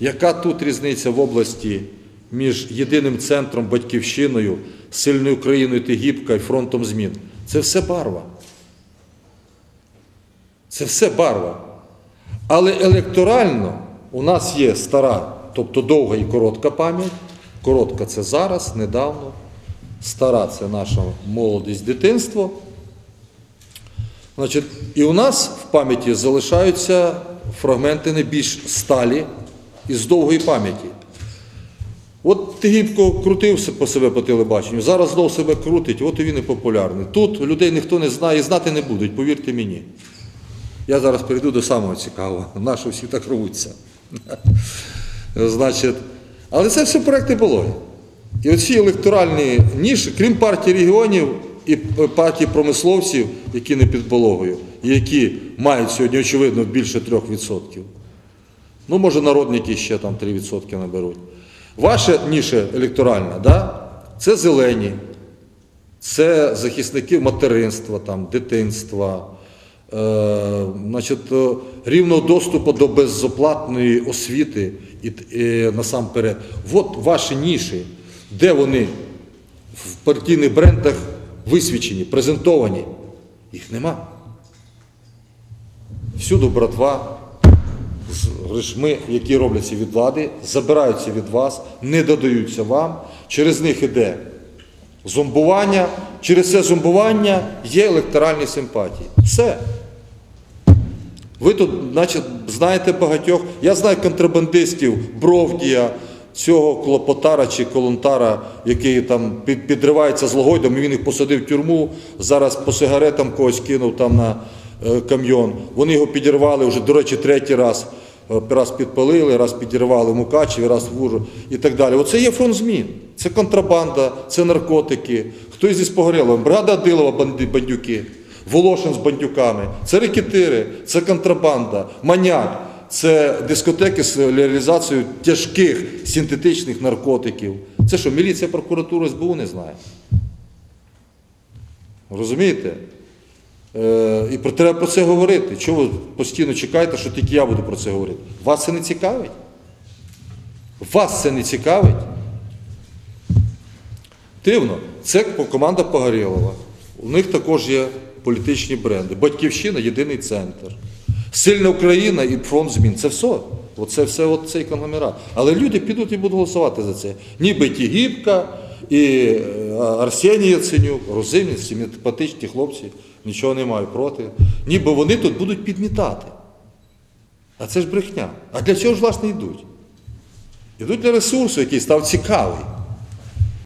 Яка тут різниця в області між єдиним центром, батьківщиною, сильною Україною Тигіпка і фронтом змін? Це все барва. Це все барва. Але електорально у нас є стара, тобто довга і коротка пам'ять. Коротка це зараз, недавно. Стара це наша молодість, дитинство. Значить, і у нас в пам'яті залишаються фрагменти не більш сталі із довгої пам'яті. От Тигіпко крутився по себе по телебаченню, зараз знов себе крутить, от і він і популярний. Тут людей ніхто не знає і знати не будуть, повірте мені. Я зараз перейду до самого цікавого. Наші всі так рвуться. Значить, але це все проекти Болої. І оці електоральні ніші, крім партії регіонів і партії промисловців, які не під Бологою, і які мають сьогодні, очевидно, більше 3%. Ну, може, народники ще там 3% наберуть. Ваша ніша електоральна, да? це зелені, це захисники материнства, там, дитинства, е, значить, е, рівного доступу до безоплатної освіти і, е, насамперед. От ваші ніші, де вони в партійних брендах висвічені, презентовані. Їх нема. Всюди братва з які робляться від влади, забираються від вас, не додаються вам. Через них іде зомбування. Через це зомбування є електоральні симпатії. Все. Ви тут, значить, знаєте багатьох. Я знаю контрабандистів Бровдія, цього клопотара чи колонтара, який там підривається з Логойдом, і він їх посадив в тюрму. Зараз по сигаретам когось кинув там на е, камйон. Вони його підірвали вже, до речі, третій раз. Е, Раз підпалили, раз підірвали Мукачеві, раз в і так далі. Оце є фронт змін. Це контрабанда, це наркотики. Хтось зі Погорєловим, бригада Адилова, банди, бандюки. Волошин з бандюками, це рекетири, це контрабанда, маняк, це дискотеки з реалізацією тяжких синтетичних наркотиків. Це що, міліція, прокуратура, СБУ не знає? Розумієте? Е, і про- треба про це говорити. Чого ви постійно чекаєте, що тільки я буду про це говорити? Вас це не цікавить? Вас це не цікавить? Дивно, це команда Погорєлова. У них також є політичні бренди. Батьківщина єдиний центр. Сильна Україна і фронт змін. Це все. Оце все от цей конгломерат. Але люди підуть і будуть голосувати за це. Ніби ті Гібка, і е, Арсеній Яценюк, розумні, симпатичні хлопці, нічого не мають проти. Ніби вони тут будуть підмітати. А це ж брехня. А для чого ж власне йдуть? Йдуть для ресурсу, який став цікавий.